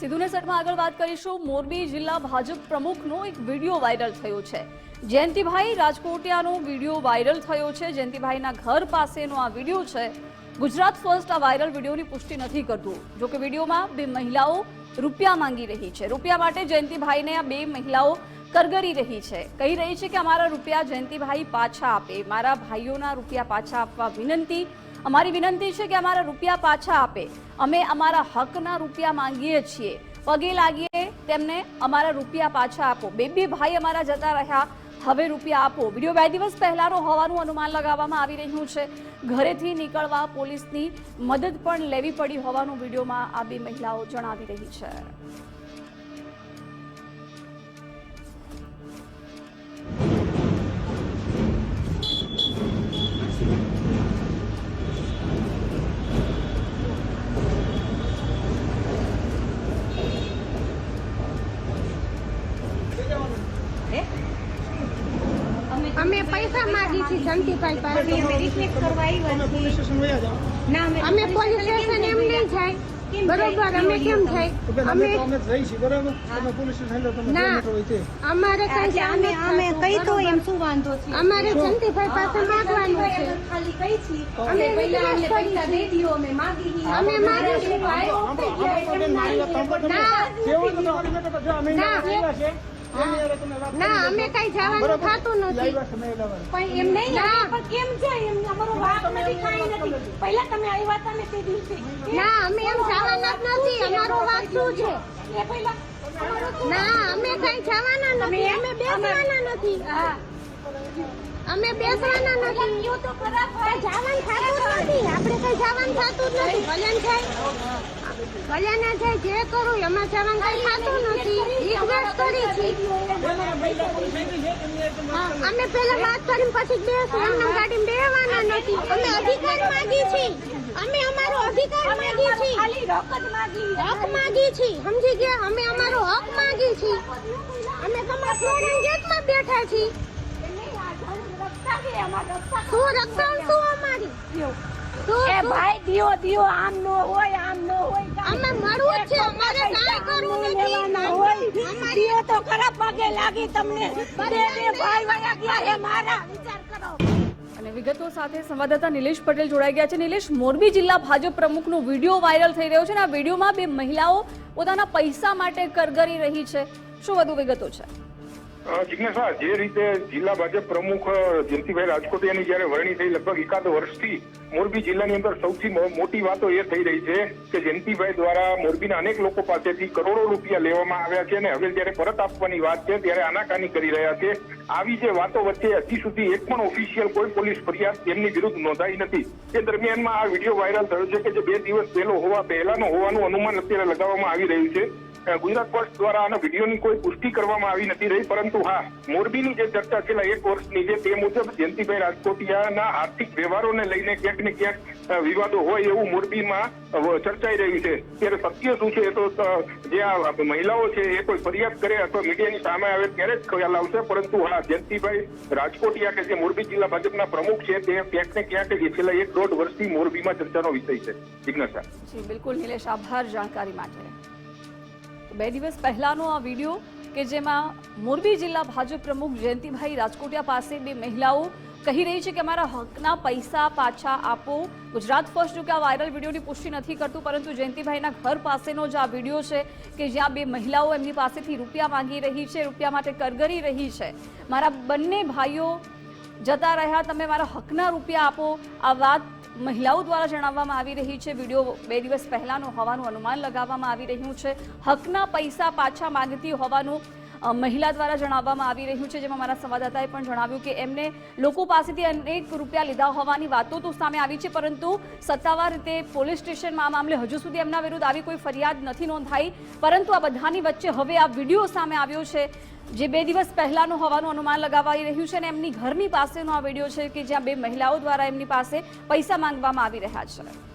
સીધુને સેટમાં આગળ વાત કરીશું. મોરબી જિલ્લા ભાજપ પ્રમુખનો એક વીડિયો વાયરલ થયો છે. જયંતિભાઈ રાજકોટિયાનો વીડિયો વાયરલ થયો છે. જયંતિભાઈના ઘર પાસેનો આ વીડિયો છે. ગુજરાત ફર્સ્ટ આ વાયરલ વિડીયોની પુષ્ટિ નથી કરતું. જો કે વિડીયોમાં બે મહિલાઓ રૂપિયા માંગી રહી છે. રૂપિયા માટે જયંતિભાઈને આ બે મહિલાઓ કરગરી રહી છે. કહી રહી છે કે અમારા રૂપિયા જયંતિભાઈ પાછા આપે. મારા ભાઈઓના રૂપિયા પાછા આપવા વિનંતી અમારી વિનંતી છે કે અમારા રૂપિયા પાછા આપે. અમે અમારા હકના રૂપિયા માંગીએ છીએ. પગે લાગીએ તેમને અમારા રૂપિયા પાછા આપો. બે બે ભાઈ અમારા જતા રહ્યા. હવે રૂપિયા આપો. વીડિયો બે દિવસ પહેલાનો હોવાનું અનુમાન લગાવવામાં આવી રહ્યું છે. ઘરેથી નીકળવા પોલીસની મદદ પણ લેવી પડી હોવાનું વિડીયોમાં આ બે મહિલાઓ જણાવી રહી છે. અમે પૈસા માંગી છીએ જંતીભાઈ પાસે. અમે રિક્વેસ્ટ કરવા આવ્યા ના અમે અમે પોલીસ સ્ટેશન એમ નહીં જાય. બરોબર? અમે કેમ થાય જાય? અમે અમે તો અમે જ રહી છીએ બરાબર તમે પોલીસ સ્ટેશન તમે ના. અમારે કઈ અમે અમે કઈ તો એમ શું વાંધો છે? અમારે જંતીભાઈ પાસે માંગવાનું છે. ખાલી કઈ છીએ. અમે પહેલા અમને પૈસા દે દીઓ અમે માગી હી અમે મારી વાત સાંભળો તમે. ના. કેવું તો અમે તો જો અમે ના. છે. ના અમે કઈ જવાનું? થતું નથી. પણ એમ નહીં પણ કેમ છે? એમ અમારો વાંક નથી કાંઈ નથી. પહેલા તમે આવ્યા હતા ને તે દિવસે ના અમે એમ જવાના જ નથી. અમારો વાત શું છે? એ પહેલા ના અમે કઈ જવાના નથી. અમે બેસવાના નથી. હા. અમે બેસવાના નથી. જવાનું થતું નથી. આપણે કઈ જવાનું થતું જ નથી. ભલે જાય ભલે ના જે કરું, એમાં જવાનું કઈ નથી. અમે પેલા વાત કરીને પછી બેસું એમને ગાડી બેવાના નથી. અમે અધિકાર માંગી છીએ. અમે અમારો અધિકાર માંગી છીએ. ખાલી રોક જ માગી હક માંગી છીએ. સમજી ગયા? અમે અમારો હક માંગી છીએ. અમે તમારા ગેટમાં બેઠા છીએ. એ ભાઈ દિયો દિયો આમ નો હોય આમ નો હોય અમે મળવું છે અમારે કાંઈ કરવું નથી. હોય. દિયો તો ખરા પગે લાગી તમને. બે બે ભાઈ વયા ગયા હે મારા. વિચાર કરો. અને વિગતો સાથે સંવાદદાતા નિલેશ પટેલ જોડાઈ ગયા છે. નિલેશ મોરબી જિલ્લા ભાજપ પ્રમુખનો વીડિયો વાયરલ થઈ રહ્યો છે અને આ વિડીયોમાં બે મહિલાઓ પોતાના પૈસા માટે કરગરી રહી છે. શું વધુ વિગતો છે? જિજ્ઞાસા જે રીતે જિલ્લા ભાજપ પ્રમુખ જયંતિભાઈ રાજકોટિયાની જયારે વરણી થઈ લગભગ એકાદ વર્ષથી, મોરબી જિલ્લાની અંદર સૌથી મોટી વાતો એ થઈ રહી છે કે જયંતિભાઈ દ્વારા મોરબીના અનેક લોકો પાસેથી કરોડો રૂપિયા લેવામાં આવ્યા છે અને હવે જયારે પરત આપવાની વાત છે, ત્યારે આનાકાની કરી રહ્યા છે. આવી જે વાતો વચ્ચે હજી સુધી એક પણ ઓફિશિયલ કોઈ પોલીસ ફરિયાદ તેમની વિરુદ્ધ નોંધાઈ નથી. તે દરમિયાનમાં આ વીડિયો વાયરલ થયો છે કે જે બે દિવસ પહેલો હોવા પહેલાનો હોવાનું અનુમાન અત્યારે લગાવવામાં આવી રહ્યું છે. ગુજરાત પોસ્ટ દ્વારા આના વિડીયોની કોઈ પુષ્ટિ કરવામાં આવી નથી રહી, પરંતુ હા, મોરબીની જે ચર્ચા છેલ્લા એક વર્ષની છે, તે મુજબ જયંતિભાઈ રાજકોટિયાના આર્થિક વ્યવહારોને લઈને ક્યાંક ને ક્યાંક વિવાદો હોય એવું મોરબીમાં ચર્ચાઈ રહ્યું છે. ત્યારે સત્ય શું છે એ તો જે આ મહિલાઓ છે એ કોઈ ફરિયાદ કરે અથવા મીડિયાની સામે આવે ત્યારે જ ખ્યાલ આવશે, પરંતુ હા, જયંતિભાઈ રાજકોટિયા કે જે મોરબી જિલ્લા ભાજપના પ્રમુખ છે, તે ક્યાંક ને ક્યાંક છેલ્લા એક દોઢ વર્ષથી મોરબીમાં ચર્ચાનો વિષય છે. જિજ્ઞાસા. બિલકુલ નિલેશ, આભાર જાણકારી માટે. બે દિવસ પહેલાનો આ વીડિયો કે જેમાં મોરબી જિલ્લા ભાજપ પ્રમુખ જયંતિભાઈ રાજકોટિયા પાસે બે મહિલાઓ કહી રહી છે કે અમારા હકના પૈસા પાછા આપો. ગુજરાત ફર્સ્ટ જો કે આ વાયરલ વિડીયોની પુષ્ટિ નથી કરતું, પરંતુ જયંતિભાઈના ઘર પાસેનો જે આ વીડિયો છે કે જ્યાં બે મહિલાઓ એમની પાસેથી રૂપિયા માંગી રહી છે, રૂપિયા માટે કરગરી રહી છે. મારા બંને ભાઈઓ જતા રહ્યા, તમે મારા હકના રૂપિયા આપો. આ વાત મહિલાઓ દ્વારા જણાવવામાં આવી રહી છે. વીડિયો બે દિવસ પહેલાનો હોવાનું અનુમાન લગાવવામાં આવી રહ્યું છે. હકના પૈસા પાછા માંગતી હોવાનું મહિલા દ્વારા જણાવવામાં આવી રહ્યું છે, જેમાં મારા સંવાદદાતાએ પણ જણાવ્યું કે એમને લોકો પાસેથી અનેક રૂપિયા લીધા હોવાની વાતો તો સામે આવી છે, પરંતુ સત્તાવાર રીતે પોલીસ સ્ટેશનમાં આ મામલે હજુ સુધી એમના વિરુદ્ધ આવી કોઈ ફરિયાદ નથી નોંધાઈ. પરંતુ આ બધાની વચ્ચે હવે આ વીડિયો સામે આવ્યો છે, જે બે દિવસ પહેલાનો હોવાનું અનુમાન લગાવાઈ રહ્યું છે અને એમની ઘરની પાસેનો આ વીડિયો છે કે જ્યાં બે મહિલાઓ દ્વારા એમની પાસે પૈસા માંગવામાં આવી રહ્યા છે.